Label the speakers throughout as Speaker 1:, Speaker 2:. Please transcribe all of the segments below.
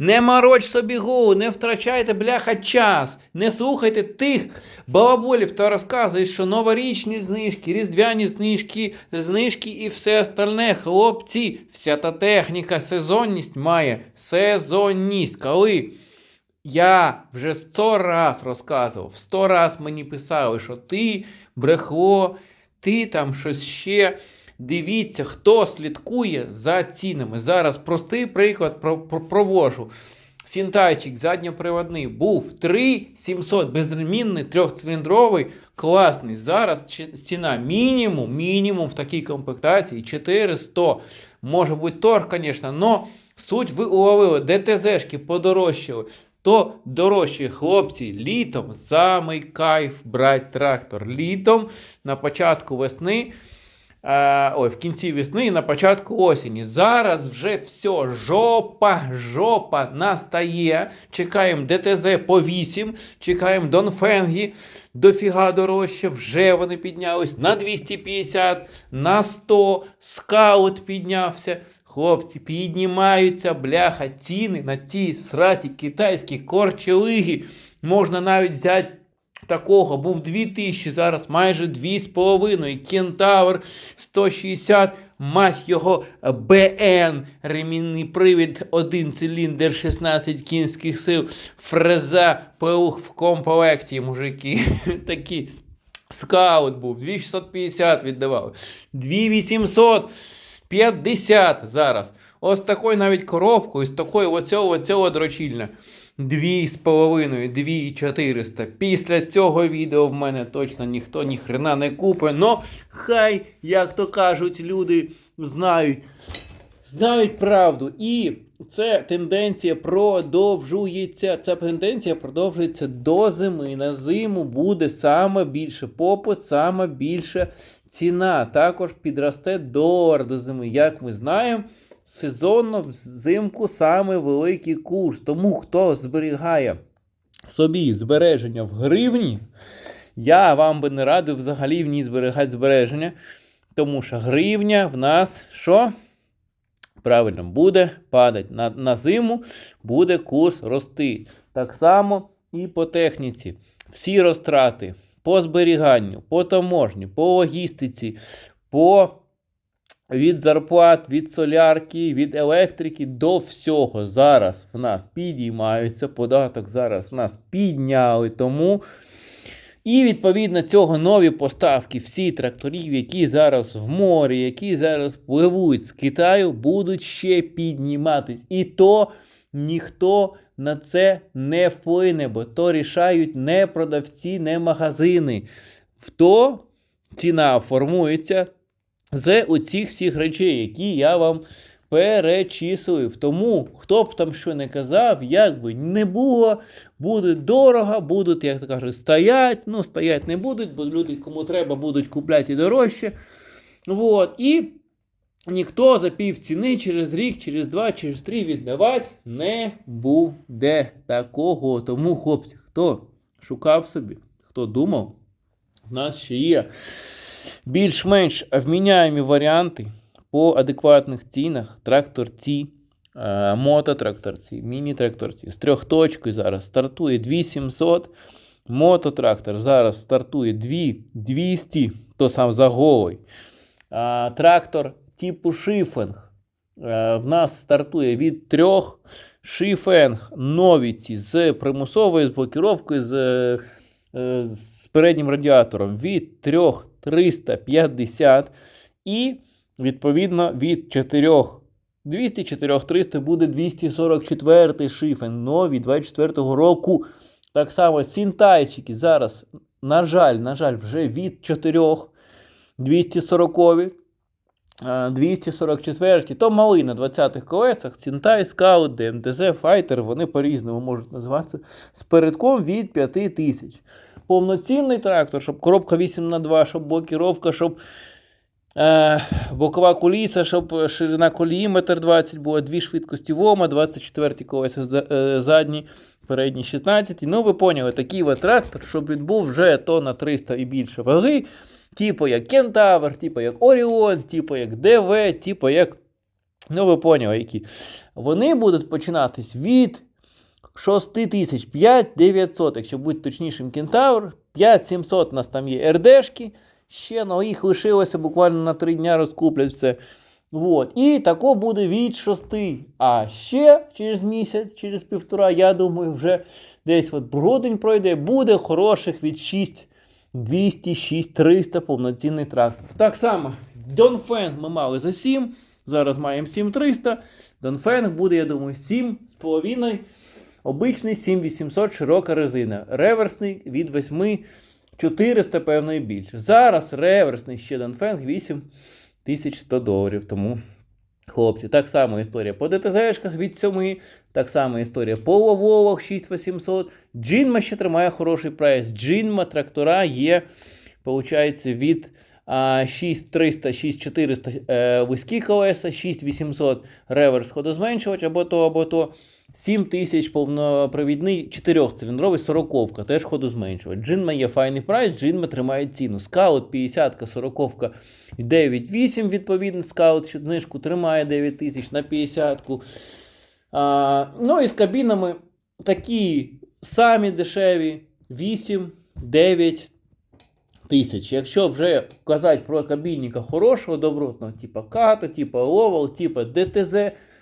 Speaker 1: Не мороч собі голову, не втрачайте, бляха, час. Не слухайте тих балаболів, хто розказує, що новорічні знижки, різдвяні знижки, знижки і все остальне. Хлопці, вся та техніка, сезонність має. Сезонність. Коли я вже сто раз розказував, сто раз мені писали, що ти брехло, ти там щось ще. Дивіться, хто слідкує за цінами. Зараз простий приклад про, про, провожу. Сінтайчик задньоприводний був 3700 безремінний, трьохциліндровий, класний. Зараз ціна мінімум, мінімум в такій комплектації 400. Може бути торг, звісно, але суть ви уловили, ДТЗшки подорожчали. То дорожчі хлопці літом самий кайф брати трактор. Літом на початку весни. Е, ой, в кінці весни і на початку осені. Зараз вже все, жопа, жопа настає. Чекаємо ДТЗ по 8, чекаємо Донфенгі, дофіга дорожче, вже вони піднялись на 250, на 100, скаут піднявся. Хлопці, піднімаються, бляха, ціни на ті сраті китайські корчелиги. Можна навіть взяти такого, був 2000, зараз майже 2,5. Кентавр 160, мать його БН, ремінний привід, один циліндр, 16 кінських сил, фреза, паух в комплекті, мужики. Такі. Скаут був, 2650 віддавали. 2850 зараз. Ось такою навіть коробкою, з такою оцього, оцього дрочільня. 2,5, 2400. Після цього відео в мене точно ніхто ні хрена не купить. Но хай, як то кажуть, люди знають. Знають правду. І це тенденція продовжується. Ця тенденція продовжується до зими. На зиму буде саме більше попит, саме більше ціна. Також підросте долар до зими. Як ми знаємо, сезонно взимку саме великий курс. Тому хто зберігає собі збереження в гривні, я вам би не радив взагалі в ній зберігати збереження. Тому що гривня в нас що? Правильно, буде падати. На, на зиму буде курс рости. Так само і по техніці. Всі розтрати по зберіганню, по таможні, по логістиці, по від зарплат, від солярки, від електрики до всього зараз в нас підіймаються. Податок зараз в нас підняли. Тому. І відповідно цього нові поставки всі тракторів, які зараз в морі, які зараз пливуть з Китаю, будуть ще підніматись. І то ніхто на це не вплине, бо то рішають не продавці, не магазини. В то ціна формується з оцих всіх речей, які я вам перечислив. Тому, хто б там що не казав, як би не було, буде дорого, будуть, як то кажуть, стоять. Ну, стоять не будуть, бо люди, кому треба, будуть купляти дорожче. Вот. І ніхто за пів ціни через рік, через два, через три віддавати не буде такого. Тому, хлопці, хто шукав собі, хто думав, в нас ще є більш-менш вміняємі варіанти по адекватних цінах. Тракторці, е, мототракторці, міні-тракторці з трьохточкою зараз стартує 2700. Мототрактор зараз стартує 2200, то сам за голий. А, трактор типу шифенг е, в нас стартує від трьох. Шифенг новіці з примусовою з блокіровкою з, е, з переднім радіатором від 3350 і відповідно від 4 200 4300 буде 244 шифен. Нові 24 року. Так само сінтайчики зараз, на жаль, на жаль, вже від 4 240 244 то малий на 20-х колесах, Сінтай, Скаут, ДМТЗ, Файтер, вони по-різному можуть називатися з передком від 5000. Повноцінний трактор, щоб коробка 8 на 2 щоб блокіровка, щоб е, бокова куліса, щоб ширина колії 1,20 м була, дві швидкості ВОМа, 24 колеса е, задні, передні 16. Ну, ви поняли, такий от трактор, щоб він був вже тонна 300 і більше ваги. Типу як Кентавр, типу як Оріон, типу як ДВ, типу як Ну, ви поняли, які. Вони будуть починатись від 6 тисяч, 5 900, якщо бути точнішим, кентавр, 5 700 у нас там є РДшки, ще, ну їх лишилося буквально на 3 дня розкуплять все. Вот. І тако буде від 6. А ще через місяць, через півтора, я думаю, вже десь от грудень пройде, буде хороших від 6 200, 6 300 повноцінний трактор. Так само, Донфен ми мали за 7, зараз маємо 7300. Донфен буде, я думаю, 7,5. Обичний 7800 широка резина. Реверсний від 8 400, певно, і більше. Зараз реверсний ще Донфенг 8100 доларів. Тому, хлопці, так само історія по ДТЗшках від 7, так само історія по Вововах 6800. Джинма ще тримає хороший прайс. Джинма трактора є, виходить, від 6300, 6400 е, вузькі колеса, 6800 реверс ходозменшувач, або то, або то. 7000 повнопровідний 4-циліндровий 40 теж ходозменшувач. Джинма є файний прайс, Джинма тримає ціну. Скаут 50-ка, 40-ка 9,8 відповідно. Скаут знижку тримає 9000 на 50-ку. А, ну і з кабінами такі самі дешеві 8, 9 тисяч. Якщо вже казати про кабінника хорошого, добротного, типу Ката, типу Овал, типу ДТЗ,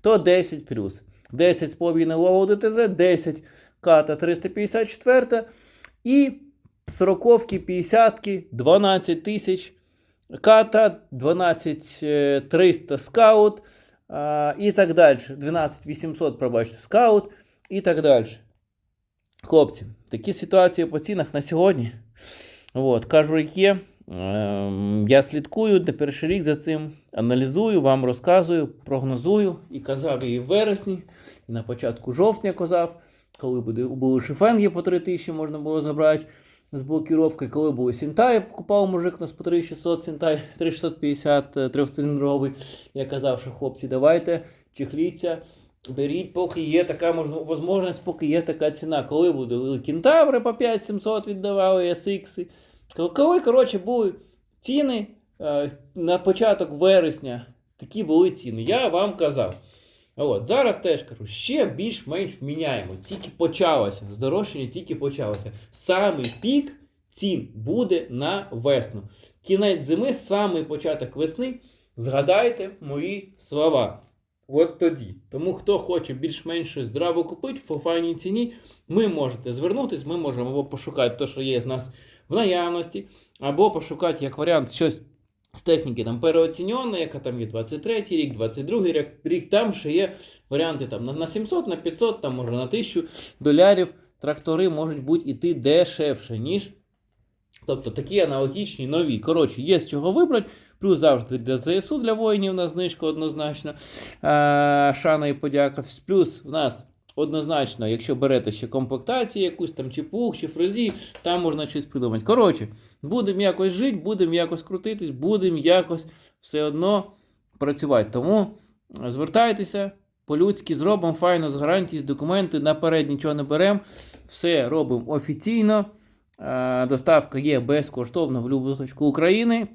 Speaker 1: то 10 плюс. 10,5 Лово ДТЗ, 10 Ката 354 і 40-ки, 50-ки, 12 тисяч. Ката, 12 300 скаут а, і так далі. 12 800, пробачте, скаут і так далі. Хлопці, такі ситуації по цінах на сьогодні. От, кажу, як є. Ем, Я слідкую не перший рік за цим, аналізую, вам розказую, прогнозую і казав і в вересні, і на початку жовтня казав, коли буде, були шифенги по 3 тисячі можна було забрати з блокіровки, коли були Сінтай, купав мужик нас по 3600, Сінтай 3650 трьохциліндровий. Я казав, що хлопці, давайте чехліться, беріть, поки є така можливість, поки є така ціна. Коли буде кентаври по 5700 віддавали, SX. Коли, коротше, були ціни е, на початок вересня, такі були ціни. Я вам казав. От, зараз теж кажу, ще більш-менш вміняємо. Тільки почалося. Здорожчання тільки почалося. Самий пік цін буде на весну. Кінець зими, самий початок весни. Згадайте мої слова. От тоді. Тому хто хоче більш-менш щось здраво купити по файній ціні, ми можете звернутися, ми можемо пошукати те, що є з нас в наявності, або пошукати як варіант щось з техніки там переоціньоне, яка там є 23 рік, 22 рік, рік там ще є варіанти там на, на 700, на 500, там може на 1000 долярів. Трактори можуть бути іти дешевше, ніж. Тобто такі аналогічні нові. Коротше, є з чого вибрати. Плюс завжди для ЗСУ для воїнів на знижка однозначно. Шана і подяка. Плюс в нас однозначно, якщо берете ще комплектацію, якусь там чи пух, чи фрезі, там можна щось придумати. Коротше, будемо якось жити, будемо якось крутитись, будемо якось все одно працювати. Тому звертайтеся. По-людськи зробимо файно з гарантії, з документи. Наперед нічого не беремо. Все робимо офіційно. Е, Доставка є безкоштовно в будь-яку точку України.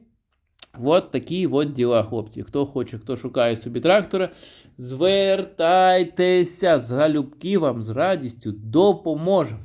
Speaker 1: От такі от діла, хлопці. Хто хоче, хто шукає собі трактора, звертайтеся з галюбки вам з радістю допоможемо.